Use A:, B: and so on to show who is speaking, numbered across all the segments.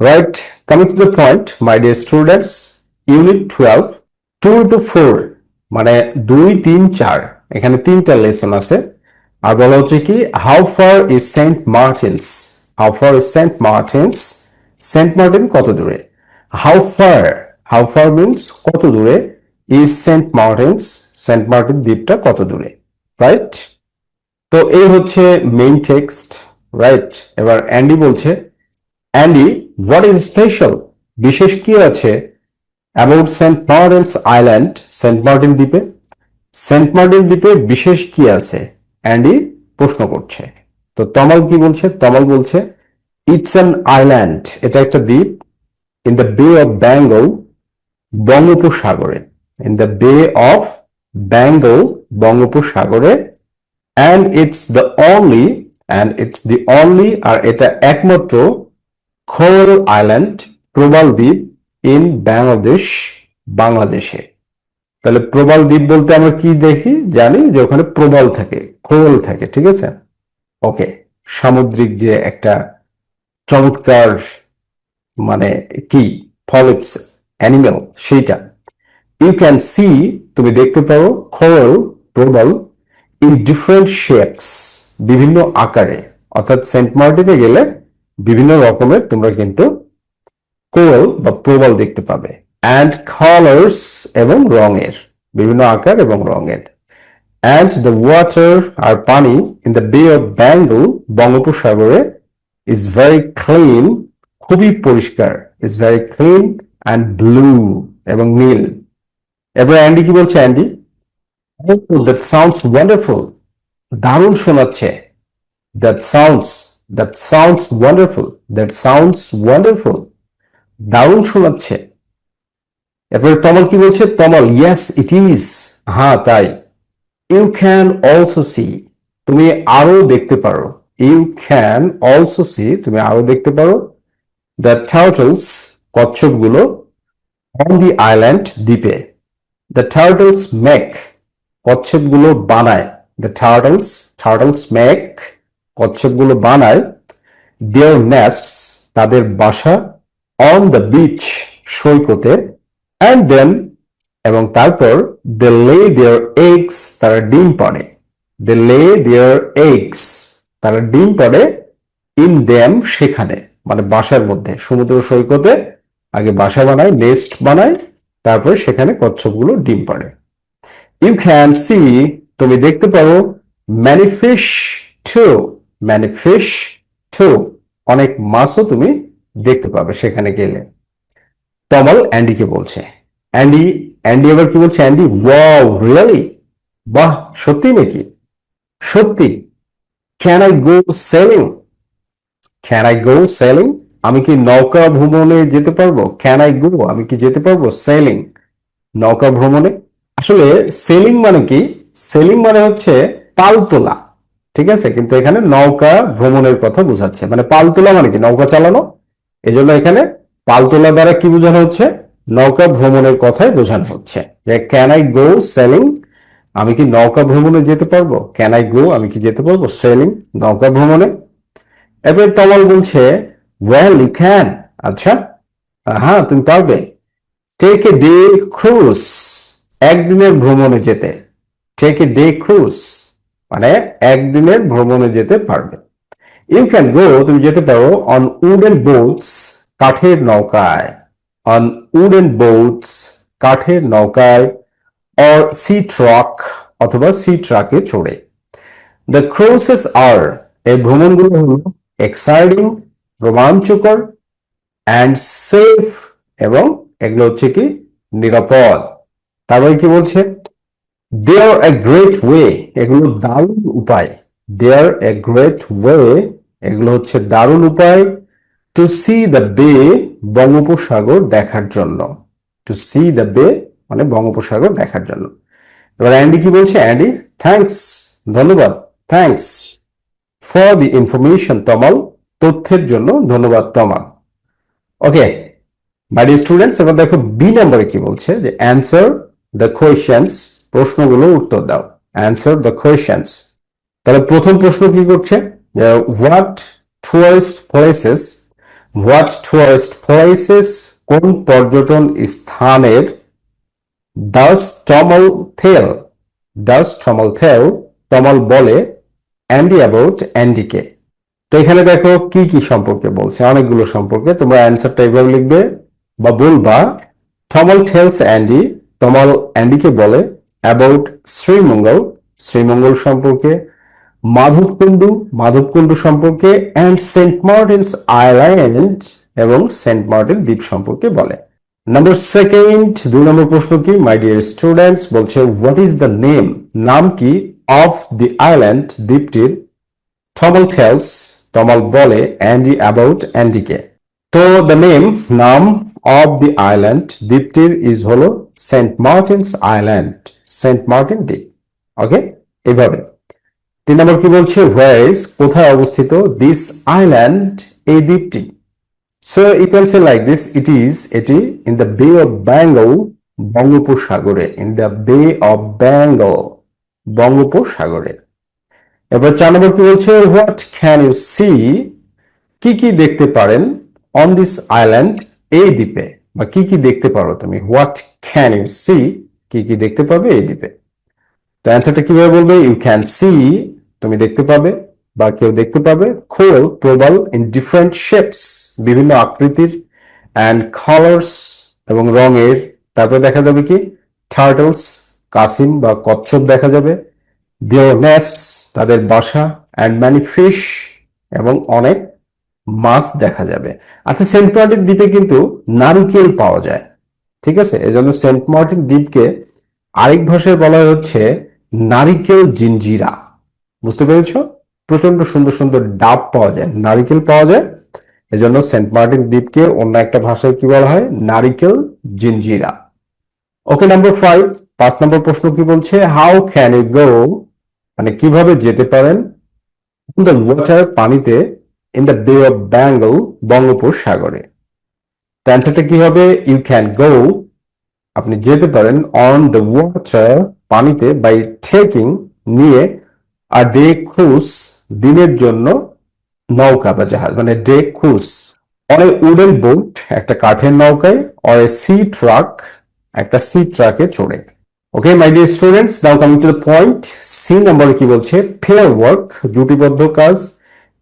A: Right, coming to the point, my dear students, Unit 12, 2 to 4, মানে দুই তিন চার এখানে তিনটা লেসন আছে। আর বলা হচ্ছে কি how far is Saint Martin's how far is Saint Martin's Saint Martin কত দূরে? How far how far means কত দূরে? Is Saint Martin's Saint Martin দ্বীপটা কত দূরে? রাইট তো এই হচ্ছে মেইন টেক্সট রাইট এবার অ্যান্ডি বলছে অ্যান্ডি হোয়াট ইজ স্পেশাল বিশেষ কি আছে? About Saint Martin's island Saint Martin দ্বীপে? সেন্ট মার্টিন দ্বীপে বিশেষ কি আছে? অ্যান্ডি প্রশ্ন করছে। তো তমাল কি বলছে? তমাল বলছে ইটস অ্যান আইল্যান্ড এটা একটা দ্বীপ in the Bay of Bengal বঙ্গোপসাগরে। In the Bay of Bengal বঙ্গোপসাগরে। And it's the only and it's the only আর এটা একমাত্র খোল আইল্যান্ড প্রবাল দ্বীপ ইন বাংলাদেশ বাংলাদেশে তাহলে প্রবাল দ্বীপ বলতে আমরা কি দেখি? জানি যে ওখানে প্রবাল থাকে খোল থাকে, ঠিক আছে? ওকে সামুদ্রিক যে একটা চমৎকার মানে কি ফলিপস অ্যানিমেল সেইটা। ইউ ক্যান সি তুমি দেখতে পারো খোল প্রবাল ইন ডিফারেন্ট শেপস বিভিন্ন আকারে। অর্থাৎ সেন্ট মার্টিনে গেলে বিভিন্ন রকমের তোমরা কিন্তু কোল বা প্রবাল দেখতে পাবে। অ্যান্ড কালার্স এবং রঙের বিভিন্ন আকার এবং রঙের। অ্যান্ড দ্য ওয়াটার আর পানি in the Bay of Bengal বঙ্গোপসাগরে ইজ ভেরি ক্লিন খুবই পরিষ্কার is very clean and blue এবং নীল। এবার অ্যান্ডি কি বলছে অ্যান্ডি দ্যাট সাউন্ডস ওয়ান্ডারফুল দারুণ শোনাচ্ছে। That sounds that sounds wonderful that sounds wonderful দারুণ শোনাচ্ছে। এরপরে তমল কি বলছে? তমল ইয়েস ইট ইজ হ্যাঁ তাই। ইউ ক্যান অলসো সি তুমি আরও দেখতে পারো। ইউ ক্যান অলসো সি তুমি আরও দেখতে পারো। দ্য টার্টলস কচ্ছপগুলো অন দি আইল্যান্ড দ্বীপে। দ্য টার্টলস মেক কচ্ছপগুলো বানায়। দ্য টার্টলস টার্টলস মেক কচ্ছপগুলো বানায় দেয়ার নেস্ট তাদের বাসা অন দ্য বিচ সৈকতে অ্যান্ড দেন এবং তারপর দে লে দেয়ার এগস তারা ডিম পাড়ে। দে লে দেয়ার এগস তারা ডিম পাড়ে ইন দেম সেখানে মানে বাসার মধ্যে, সমুদ্র সৈকতে, আগে বাসা বানায় নেস্ট বানায়, তারপর সেখানে কচ্ছপগুলো ডিম পাড়ে। ইউ ক্যান সি তুমি দেখতে পারো many fish too many fish too অনেক মাছও তুমি দেখতে পাবে সেখানে গেলে। তমাল অ্যান্ডিকে বলছে। অ্যান্ডি অ্যান্ডি আবার কি বলছে? অ্যান্ডি ওয়াও রিয়েলি বাহ, সত্যি নাকি? সত্যি। Can I go sailing can I go sailing আমি কি নৌকা ভ্রমণে যেতে পারব? ক্যান আই গো আমি কি যেতে পারব? সেলিং নৌকা ভ্রমণে? আসলে সেলিং মানে কি? সেলিং মানে হচ্ছে পাল তোলা ঠিক আছে? কিন্তু এখানে নৌকা ভ্রমণের কথা বোঝাচ্ছে। মানে পাল তোলা মানে কি? নৌকা চালানো। এজন্য এখানে পাল তোলা দ্বারা কি বোঝানো হচ্ছে? নৌকা ভ্রমণের কথাই বোঝানো হচ্ছে। যে ক্যান আই গো সেলিং আমি কি নৌকা ভ্রমণে যেতে পারব? ক্যান আই গো আমি কি যেতে পারব? সেলিং নৌকা ভ্রমণে। এবার তমাল বলছে ওয়েল ইউ ক্যান আচ্ছা হ্যাঁ তুমি পারবে। টেক এ ডে ক্রুজ একদিনের ভ্রমণে যেতে। টেক এ ডে ক্রুজ মানে একদিনের ভ্রমণে যেতে পারবে। ইউ ক্যান গো তুমি যেতে পারো অন উডেন বোটস কাঠের নৌকায়। অন উডেন বোটস কাঠের নৌকায় অর সি ট্রাক অথবা সি ট্রাকে চড়ে। দ্য ক্রোসেস আর এই ভ্রমণগুলো হল এক্সাইটিং রোমাঞ্চকর অ্যান্ড সেফ এবং এগুলো হচ্ছে কি নিরাপদ। তারপরে কি বলছে? দে আর এ গ্রেট ওয়ে এগুলো দারুণ উপায়। দে আর এ গ্রেট ওয়ে এগুলো হচ্ছে দারুণ উপায় টু সি দ্য বে বঙ্গোপসাগর দেখার জন্য। টু সি দ্য বে মানে বঙ্গোপসাগর দেখার জন্য। এবার অ্যান্ডি কি বলছে? অ্যান্ডি থ্যাঙ্কস ধন্যবাদ thanks for the information Tamal তথ্যের জন্য ধন্যবাদ তমাল ওকে মাই স্টুডেন্টস এবার দেখো বি নম্বরে কি বলছে? যে অ্যান্সার দ্য কোয়েশ্চেন্স প্রশ্নগুলো উত্তর দাও অ্যান্সার দ্য কোয়েশ্চেন্স তাহলে প্রথম প্রশ্ন কি করছে? What tourist places what tourist places কোন পর্যটন স্থানের ডাস টমল থেল ডাস টমল থেল টমল বলে অ্যান্ডি অ্যাবাউট অ্যান্ডিকে তো এখানে দেখো কি কি সম্পর্কে বলছে, অনেকগুলো সম্পর্কে। তোমরা অ্যান্সারটা এইভাবে লিখবে বা বলবা টমল টেলস অ্যান্ডি টমল অ্যান্ডিকে বলে অ্যাবাউট শ্রীমঙ্গল শ্রীমঙ্গল সম্পর্কে মাধবকুণ্ডু মাধবকুণ্ডু সম্পর্কে অ্যান্ড সেন্ট মার্টিনস আইল্যান্ড এবং সেন্ট মার্টিন দ্বীপ সম্পর্কে বলে। নাম্বার সেকেন্ড দুই নম্বর প্রশ্ন কি? মাই ডিয়ার স্টুডেন্টস বলছে হোয়াট ইজ দ্য নেম নাম কি অফ দি আইল্যান্ড দ্বীপটির? টমল টেলস টমল বলে অ্যান্ডি অ্যাবাউট অ্যান্ডিকে তো দ্য নেম নাম অফ দি আইল্যান্ড দ্বীপটির ইজ হলো Saint Martin's island Saint Martin দ্বীপ। ওকে এইভাবে। তিন নম্বর কি বলছে? হোয়াইস কোথায় অবস্থিত? দিস আইল্যান্ড এই দ্বীপটি। So you can say like this it is এটি in the Bay of Bengal বঙ্গোপসাগরে। In the Bay of Bengal বঙ্গোপসাগরে। এবার চার নম্বর কি বলছে? হোয়াট ক্যান ইউ সি কি কি দেখতে পারেন অন দিস আইল্যান্ড এই দ্বীপে? বা কি কি দেখতে পারো তুমি? হোয়াট ক্যান ইউ সি কি কি দেখতে পাবে? এই দ্বীপে তো অ্যান্সারটা কীভাবে বলবে? ইউ ক্যান সি তুমি দেখতে পাবে বা কেউ দেখতে পাবে খোল প্রবাল ইন ডিফারেন্ট শেপস বিভিন্ন আকৃতির অ্যান্ড কালার্স এবং রঙের। তারপরে দেখা যাবে কি? টার্টলস কাসিম বা কচ্ছপ দেখা যাবে। দেয়ার নেস্টস তাদের বাসা অ্যান্ড ম্যানি ফিশ এবং অনেক মাছ দেখা যাবে। আচ্ছা সেন্ট দ্বীপে কিন্তু নারিকেল পাওয়া যায়। ঠিক আছে? এজন্য সেন্ট মার্টিন দ্বীপকে আরেক ভাষায় বলা হচ্ছে নারিকেল জিঞ্জিরা বুঝতে পেরেছ? প্রচণ্ড সুন্দর সুন্দর ডাব পাওয়া যায়, নারিকেল পাওয়া যায়। এজন্য সেন্ট মার্টিন দ্বীপকে অন্য একটা ভাষায় কি বলা হয়? নারিকেল জিঞ্জিরা ওকে, নাম্বার ফাইভ, পাঁচ নম্বর প্রশ্ন কি বলছে? হাউ ক্যান ইউ গো মানে কীভাবে যেতে পারেন? দ্য ওয়াটার পানিতে in the Bay of Bengal বঙ্গোপসাগরে। তো অ্যান্সারটা কি হবে? ইউ ক্যান গো আপনি যেতে পারেন অন দ্য ওয়াটার পানিতে বাই টেকিং নিয়ে আর ডে ক্রুজ দিনের জন্য নৌকা বা জাহাজ মানে day cruise on a wooden boat একটা কাঠের নৌকায় অর এ সি ট্রাক একটা সি ট্রাকে চড়ে। Okay my dear students now coming to the point C number কি বলছে? ফেয়ার ওয়ার্ক জুটিবদ্ধ কাজ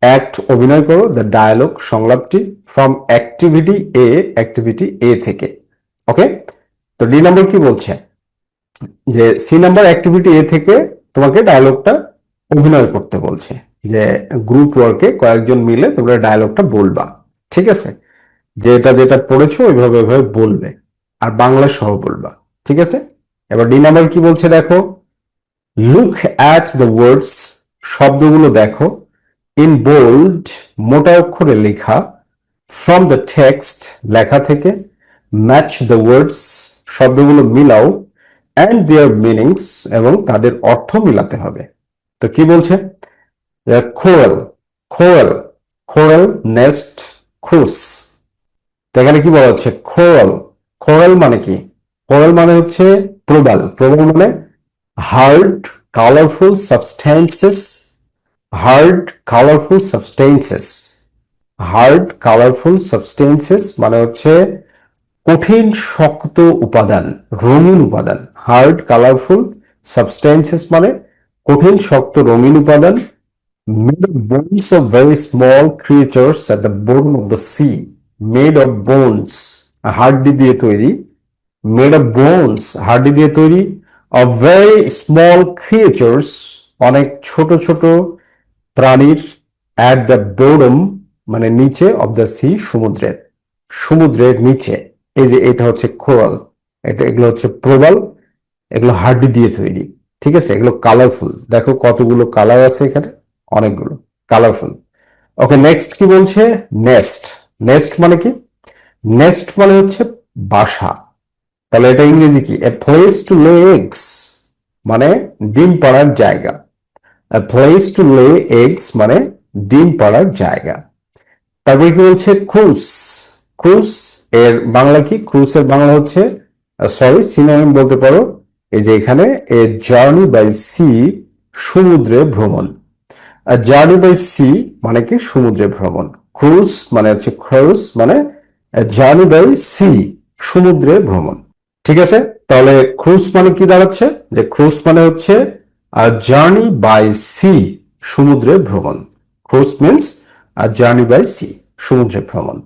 A: অ্যাক্ট অভিনয় করো the dialogue সংলাপটি from activity A activity A থেকে ওকে তো ডি নাম্বার কি বলছে? যে সি নাম্বার অ্যাক্টিভিটি এ থেকে তোমাকে ডায়ালগটা অভিনয় করতে বলছে, যে গ্রুপ ওয়ার্কে কয়েকজন মিলে তোমরা ডায়ালগটা বলবা, ঠিক আছে? যেটা যেটা পড়েছো ওইভাবে ওইভাবে বলবে, আর বাংলা সহ বলবা, ঠিক আছে? এবার ডি নাম্বার কি বলছে দেখো? লুক অ্যাট দ্য ওয়ার্ডস শব্দগুলো দেখো ইন বোল্ড মোটা অক্ষরে লেখা ফ্রম দ্য টেক্সট লেখা থেকে ম্যাচ দ্য ওয়ার্ডস শব্দগুলো মিলাও অ্যান্ড দেয়ার মিনিংস এবং তাদের অর্থ মিলাতে হবে। তো কি বলছে? খোয়েল খোয়েল খোয়েল নেস্ট তো এখানে কি বলা হচ্ছে? খোয়েল খোয়েল মানে কি? খোয়েল মানে হচ্ছে প্রবাল। প্রবাল মানে hard colourful substances hard, colourful substances. Hard, colourful substances মানে হচ্ছে কঠিন, শক্ত উপাদান, রঙিন উপাদান। হার্ড, কালারফুল সাবস্টেন্সেস মানে কঠিন, শক্ত, রঙিন উপাদান। Made of bones of very small creatures at the bottom of the sea made of bones, হাড্ডি দিয়ে তৈরি। মেড of বোনস হাড্ডি দিয়ে তৈরি। Of very স্মল creatures, অনেক ছোট ছোট প্রাণীর at দ্য bottom মানে নিচে, of দ্য সি সমুদ্রের। সমুদ্রের নিচে। এই যে এটা হচ্ছে কোরাল এটা এগুলো হচ্ছে প্রবাল। এগুলো হাড্ডি দিয়ে তৈরি। ঠিক আছে? এগুলো কালারফুল দেখো কতগুলো কালার আছে এখানে। অনেকগুলো। কালারফুল ওকে নেক্সট কি বলছে? নেস্ট নেস্ট মানে কি? নেস্ট মানে হচ্ছে বাসা। তাহলে এটা ইংরেজি কি? A place to lay eggs মানে ডিম পাড়ার জায়গা। প্লেস টু লে এগস মানে ডিম পাড়ার জায়গা। তারপরে কি বলছে? ক্রুজ ক্রুজ এর বাংলা কি? ক্রুজের বাংলা হচ্ছে সরি সিনোনিম বলতে পারো, এই যে এখানে, এ জার্নি বাই সি সমুদ্রে ভ্রমণ। জার্নি বাই সি মানে কি? সমুদ্রে ভ্রমণ। ক্রুজ মানে হচ্ছে ক্রুজ মানে জার্নি বাই সি সমুদ্রে ভ্রমণ। ঠিক আছে? তাহলে ক্রুজ মানে কি দাঁড়াচ্ছে? যে ক্রুজ মানে হচ্ছে জার্নি বাই সি সমুদ্রে ভ্রমণ. Cruise means journey by sea সমুদ্রে ভ্রমণ.